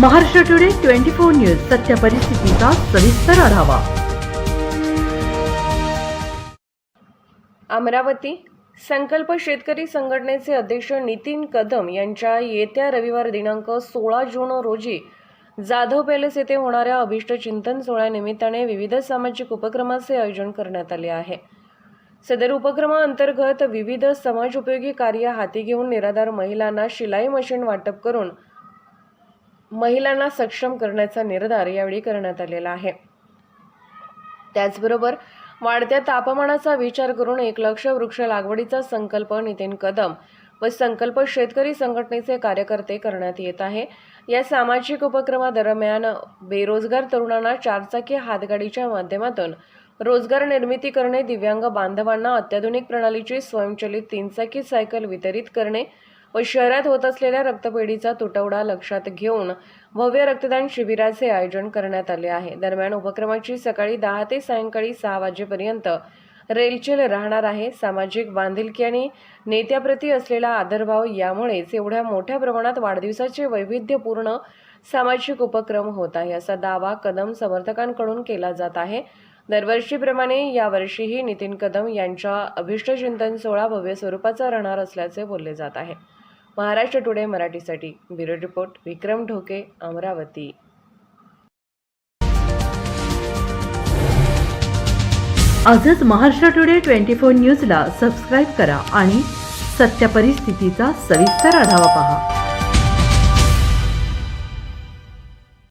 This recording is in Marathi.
Maharashtra today twenty four news सत्य परिस्थितीचा सविस्तर आढावा. अमरावती संकल्प शेतकरी संघटनेचे अध्यक्ष नितीन कदम यांच्या येत्या रविवार दिनांक सोळा जून रोजी जाधव पॅलेस येथे होणाऱ्या अभिष्ट चिंतन सोहळ्यानिमित्ताने विविध सामाजिक उपक्रमाचे आयोजन करण्यात आले आहे. सदर उपक्रमाअंतर्गत विविध समाजोपयोगी कार्य हाती घेऊन निराधार महिलांना शिलाई मशीन वाटप करून महिलांना सक्षम करण्याचा निर्धार यावेळी करण्यात आलेला आहे. त्याचबरोबर वाढत्या तापमानाचा विचार करून एक लक्ष वृक्ष लागवडीचा संकल्प नितीन कदम व संकल्प शेतकरी संघटनेचे कार्यकर्ते करण्यात येत आहे. या सामाजिक उपक्रमादरम्यान बेरोजगार तरुणांना चारचाकी हातगाडीच्या माध्यमातून रोजगार निर्मिती करणे दिव्यांग बांधवांना अत्याधुनिक प्रणालीची स्वयंचलित तीनचाकी सायकल वितरित करणे व शहरात होत असलेल्या रक्तपेढीचा तुटवडा लक्षात घेऊन भव्य रक्तदान शिबिराचे आयोजन करण्यात आले आहे. दरम्यान उपक्रमाची सकाळी दहा ते सायंकाळी सहा वाजेपर्यंत रेलचेल राहणार आहे. सामाजिक बांधिलकी आणि नेत्याप्रती असलेला आदरभाव यामुळेच एवढ्या मोठ्या प्रमाणात वाढदिवसाचे वैविध्यपूर्ण सामाजिक उपक्रम होत आहे असा दावा कदम समर्थकांकडून केला जात आहे. दरवर्षीप्रमाणे यावर्षीही नितीन कदम यांच्या अभिष्टचिंतन सोहळा भव्य स्वरूपाचा राहणार असल्याचे बोलले जात आहे. महाराष्ट्र टुडे मराठीसाठी ब्युरो रिपोर्ट विक्रम ढोके अमरावती. आजच महाराष्ट्र टुडे ट्वेंटी फोर न्यूजला सबस्क्राईब करा आणि सत्य परिस्थितीचा सविस्तर आढावा पहा.